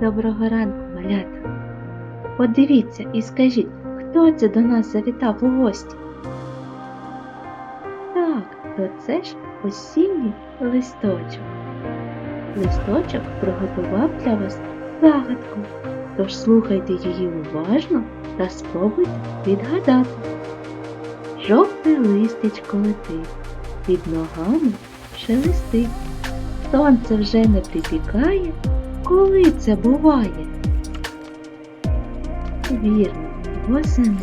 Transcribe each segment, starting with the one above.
Доброго ранку, малята. Подивіться і скажіть, хто це до нас завітав у гості? Так, то це ж осінній листочок. Листочок приготував для вас загадку, тож слухайте її уважно та спробуйте відгадати. Жовте листечко летить, під ногами шелестить. Сонце вже не припікає, коли це буває? Вірно, восени.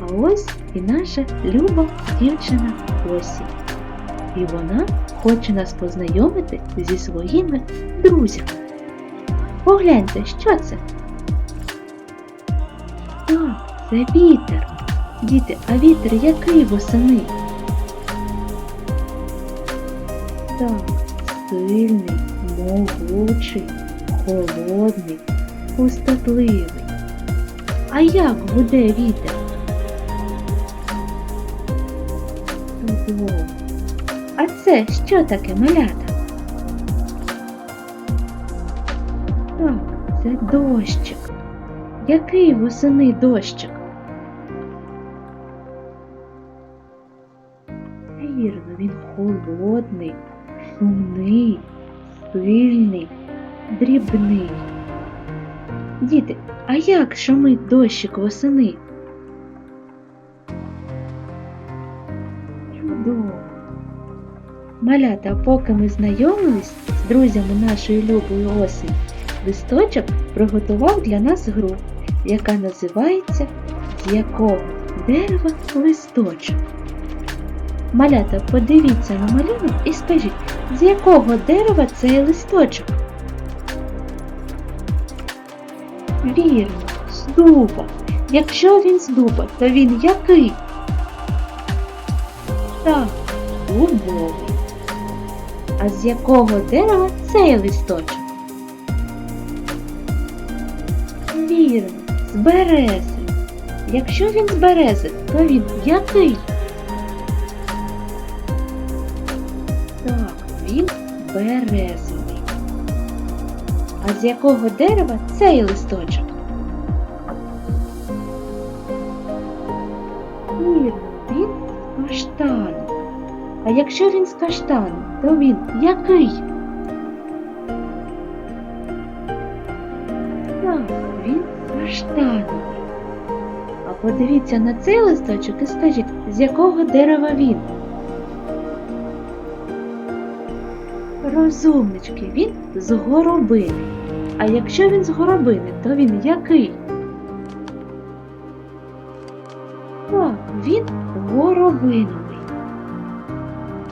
А ось і наша люба дівчина Осі. І вона хоче нас познайомити зі своїми друзями. Погляньте, що це? Так, це вітер. Діти, а вітер який восени? Так, сильний, могучий, холодний, пустотливий. А як гуде вітер? А це що таке малята? Так, це дощик. Який восени дощик? Вірно, він холодний, сумний, сильний, дрібний. Діти, а як шумить дощик восени? Чудово. Малята, поки ми знайомились з друзями нашої любої осені, листочок приготував для нас гру, яка називається З якого дерева листочок. Малята, подивіться на малюнок і скажіть, з якого дерева цей листочок? Вірно, з дуба. Якщо він з дуба, то він який? Так, дубовий. А з якого дерева цей листочок? Вірно, з берези. Якщо він з берези, то він який? Так, березовий. А з якого дерева цей листочок? Вірно, він з каштану. А якщо він з каштану, то він який? Так, він каштановий. А подивіться на цей листочок і скажіть, з якого дерева він? Розумнички, він з горобини. А якщо він з горобини, то він який? Так, він горобиновий.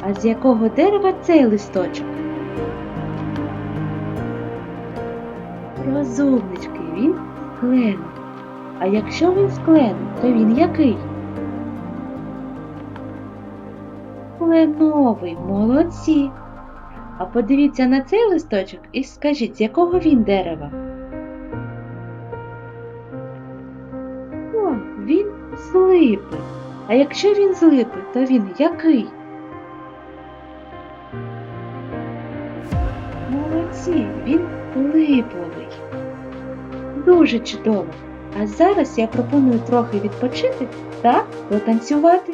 А з якого дерева цей листочок? Розумнички, він з. А якщо він з то він який? Кленовий, молодці. А подивіться на цей листочок і скажіть, з якого він дерева? О, він з липи. А якщо він з липи, то він який? Молодці, він липовий. Дуже чудово. А зараз я пропоную трохи відпочити та потанцювати.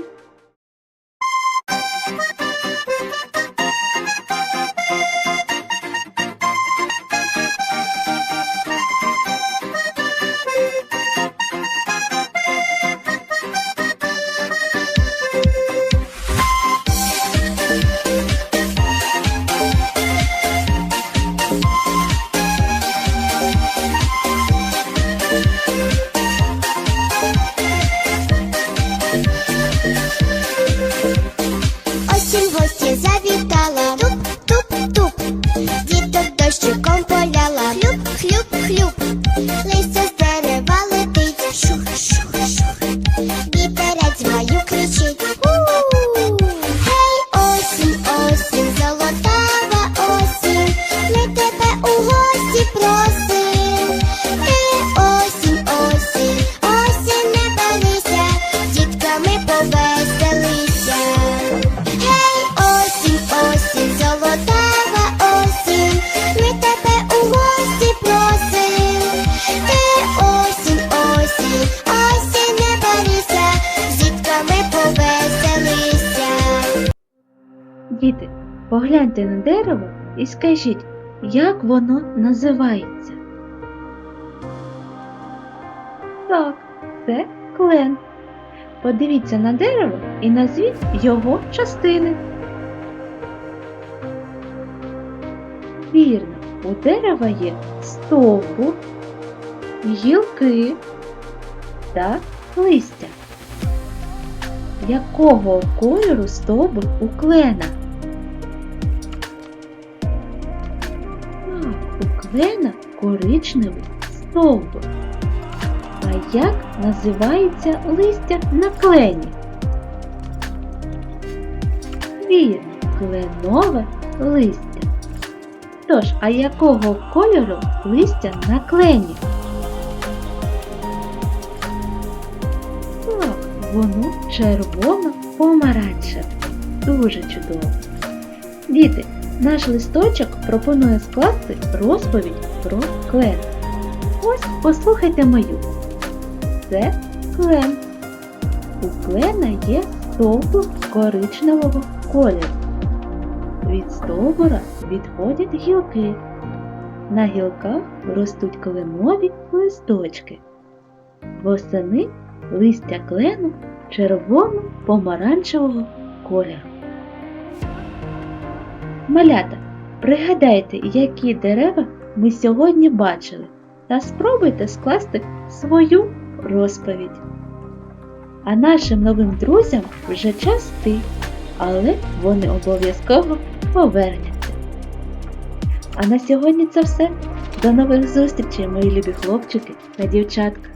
Погляньте на дерево і скажіть, як воно називається. Так, це клен. Подивіться на дерево і назвіть його частини. Вірно, у дерева є стовбур, гілки та листя. Якого кольору стовбур у клена? У клена коричневий стовбур. А як називається листя на клені? Вірно, кленове листя. Тож, а якого кольору листя на клені? Так, воно червоно-помаранчеве. Дуже чудово. Діти, наш листочок пропонує скласти розповідь про клен. Ось послухайте мою. Це клен. У клена є стовбур коричневого кольору. Від стовбура відходять гілки. На гілках ростуть кленові листочки. Восени листя клену червоно-помаранчевого кольору. Малята, пригадайте, які дерева ми сьогодні бачили, та спробуйте скласти свою розповідь. А нашим новим друзям вже час йти, але вони обов'язково повернуться. А на сьогодні це все. До нових зустрічей, мої любі хлопчики та дівчатка.